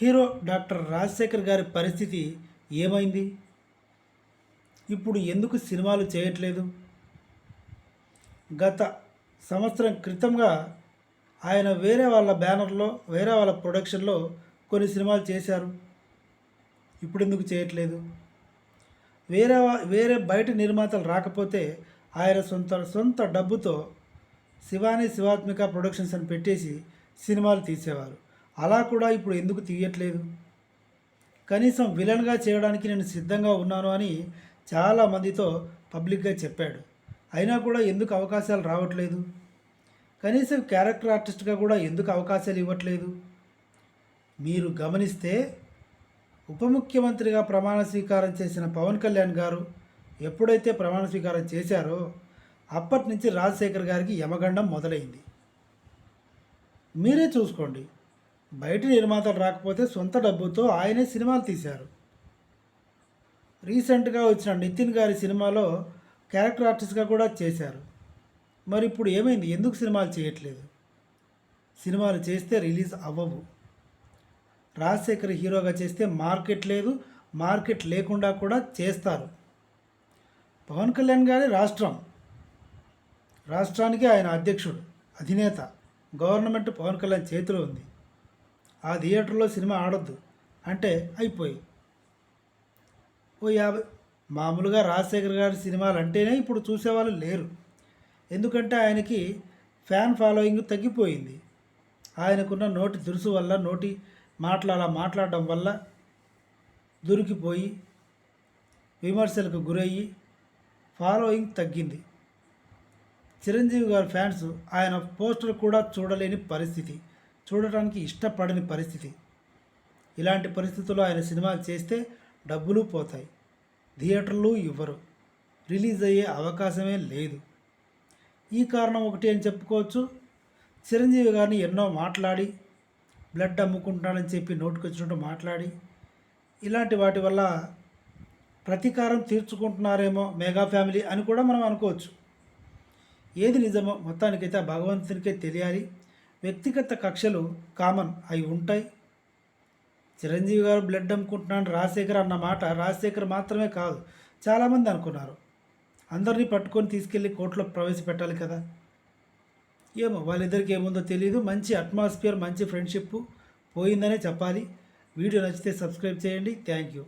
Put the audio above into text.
Hero doctor Rajasekhar గారి పరిస్థితి ఏమైంది? ఇప్పుడు ఎందుకు సినిమాలు చేయట్లేదు? గత సంవత్సరం క్రితంగా ఆయన వేరే వాళ్ళ బ్యానర్లో వేరే వాళ్ళ ప్రొడక్షన్లో కొన్ని సినిమాలు చేశారు. ఇప్పుడు ఎందుకు చేయట్లేదు? వేరే వేరే బయట నిర్మాతలు రాకపోతే ఆయన సొంత సొంత డబ్బుతో శివాని శివాత్మిక ప్రొడక్షన్స్ అని పెట్టేసి సినిమాలు తీసేవారు. అలా కూడా ఇప్పుడు ఎందుకు తీయట్లేదు? కనీసం విలన్గా చేయడానికి నేను సిద్ధంగా ఉన్నాను అని చాలామందితో పబ్లిక్గా చెప్పాడు. అయినా కూడా ఎందుకు అవకాశాలు రావట్లేదు? కనీసం క్యారెక్టర్ ఆర్టిస్ట్గా కూడా ఎందుకు అవకాశాలు ఇవ్వట్లేదు? మీరు గమనిస్తే ఉప ముఖ్యమంత్రిగా ప్రమాణ స్వీకారం చేసిన పవన్ కళ్యాణ్ గారు ఎప్పుడైతే ప్రమాణ స్వీకారం చేశారో అప్పటి నుంచి రాజశేఖర్ గారికి యమగండం మొదలైంది. మీరే చూసుకోండి. బయట నిర్మాతలు రాకపోతే సొంత డబ్బుతో ఆయనే సినిమాలు తీశారు. రీసెంట్గా వచ్చిన నితిన్ గారి సినిమాలో క్యారెక్టర్ ఆర్టిస్ట్గా కూడా చేశారు. మరి ఇప్పుడు ఏమైంది? ఎందుకు సినిమాలు చేయట్లేదు? సినిమాలు చేస్తే రిలీజ్ అవ్వవు. రాజశేఖర్ హీరోగా చేస్తే మార్కెట్ లేదు మార్కెట్ లేకుండా కూడా చేస్తారు. పవన్ కళ్యాణ్ గారి రాష్ట్రం. రాష్ట్రానికి ఆయన అధ్యక్షుడు అధినేత. గవర్నమెంట్ పవన్ కళ్యాణ్ చేతిలో ఉంది. ఆ థియేటర్లో సినిమా ఆడొద్దు అంటే అయిపోయి. ఓ యాభై మామూలుగా రాజశేఖర్ గారి సినిమాలు అంటేనే ఇప్పుడు చూసేవాళ్ళు లేరు. ఎందుకంటే ఆయనకి ఫ్యాన్ ఫాలోయింగ్ తగ్గిపోయింది. ఆయనకున్న నోటి దురుసు వల్ల నోటి మాట్లాడ మాట్లాడడం వల్ల దొరికిపోయి విమర్శలకు గురయ్యి ఫాలోయింగ్ తగ్గింది. చిరంజీవి గారి ఫ్యాన్స్ ఆయన పోస్టర్ కూడా చూడలేని పరిస్థితి. చూడటానికి ఇష్టపడని పరిస్థితి. ఇలాంటి పరిస్థితుల్లో ఆయన సినిమాలు చేస్తే డబ్బులు పోతాయి. థియేటర్లు ఇవ్వరు. రిలీజ్ అయ్యే అవకాశమే లేదు. ఈ కారణం ఒకటి అని చెప్పుకోవచ్చు. చిరంజీవి గారిని ఎన్నో మాట్లాడి బ్లడ్ అమ్ముకుంటానని చెప్పి నోటుకొచ్చినట్టు మాట్లాడి ఇలాంటి వాటి వల్ల ప్రతీకారం తీర్చుకుంటున్నారేమో మెగా ఫ్యామిలీ అని కూడా మనం అనుకోవచ్చు. ఏది నిజమో మొత్తానికైతే ఆ భగవంతునికే తెలియాలి. వ్యక్తిగత కక్షలు కామన్ అవి ఉంటాయి. చిరంజీవి గారు బ్లడ్ అమ్ముకుంటున్నాను రాజశేఖర్ అన్న మాట రాజశేఖర్ మాత్రమే కాదు చాలామంది అనుకున్నారు. అందరినీ పట్టుకొని తీసుకెళ్ళి కోర్టులో ప్రవేశపెట్టాలి కదా. ఏమో వాళ్ళిద్దరికి ఏముందో తెలియదు మంచి అట్మాస్ఫియర్ మంచి ఫ్రెండ్షిప్ పోయిందనే చెప్పాలి. వీడియో నచ్చితే సబ్స్క్రైబ్ చేయండి. Thank you